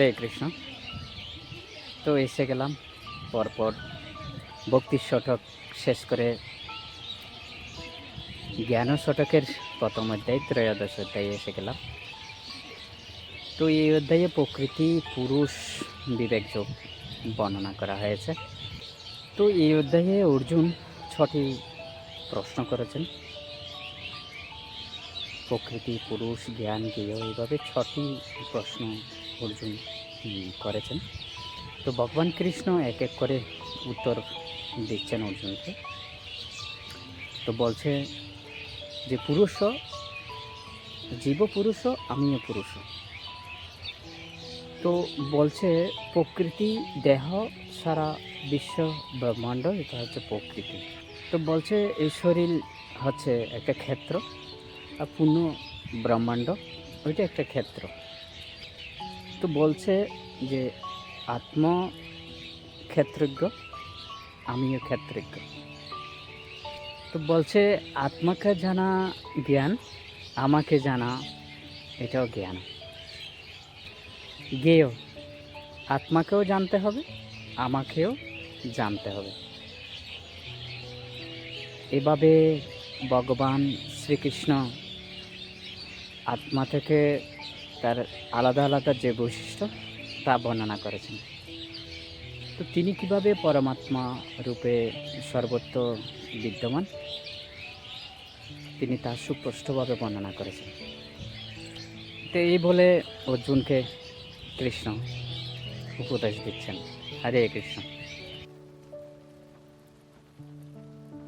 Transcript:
হরে কৃষ্ণ। তো এসে গেলাম, পরপর ভক্তির শতক শেষ করে জ্ঞান শতকের প্রথম অধ্যায়, ত্রয়োদশ অধ্যায়ে এসে গেলাম। তো এই অধ্যায়ে প্রকৃতি, পুরুষ, বিবেক যোগ বর্ণনা করা হয়েছে। তো এই অধ্যায়ে অর্জুন ছটি প্রশ্ন করেছেন। প্রকৃতি, পুরুষ, জ্ঞান, জ্ঞেয়, এইভাবে ছটি প্রশ্ন অর্জুন করেছেন। তো ভগবান কৃষ্ণ এক এক করে উত্তর দিচ্ছেন অর্জুনকে। তো বলছে যে, পুরুষ, জীব পুরুষ, আমিও পুরুষ। তো বলছে, প্রকৃতি, দেহ সারা বিশ্ব ব্রহ্মাণ্ড, এটা হচ্ছে প্রকৃতি। তো বলছে, এই শরীর হচ্ছে একটা ক্ষেত্র আর পূর্ণ ব্রহ্মাণ্ড, ওইটা একটা ক্ষেত্র। তো বলছে যে আত্ম ক্ষেত্রজ্ঞ আমিও ক্ষেত্রজ্ঞ। তো বলছে, আত্মাকে জানা জ্ঞান, আমাকে জানা এটাও জ্ঞান। জ্ঞেয় আত্মাকেও জানতে হবে, আমাকেও জানতে হবে। এভাবে ভগবান শ্রীকৃষ্ণ আত্মা থেকে তার আলাদা আলাদা যে বৈশিষ্ট্য, তা বর্ণনা করেছেন। তো তিনি কীভাবে পরমাত্মা রূপে সর্বত্র বিদ্যমান? তিনি তা সুস্পষ্টভাবে বর্ণনা করেছেন। তো এই বলে অর্জুনকে কৃষ্ণ উপদেশ দিচ্ছেন। হরে কৃষ্ণ।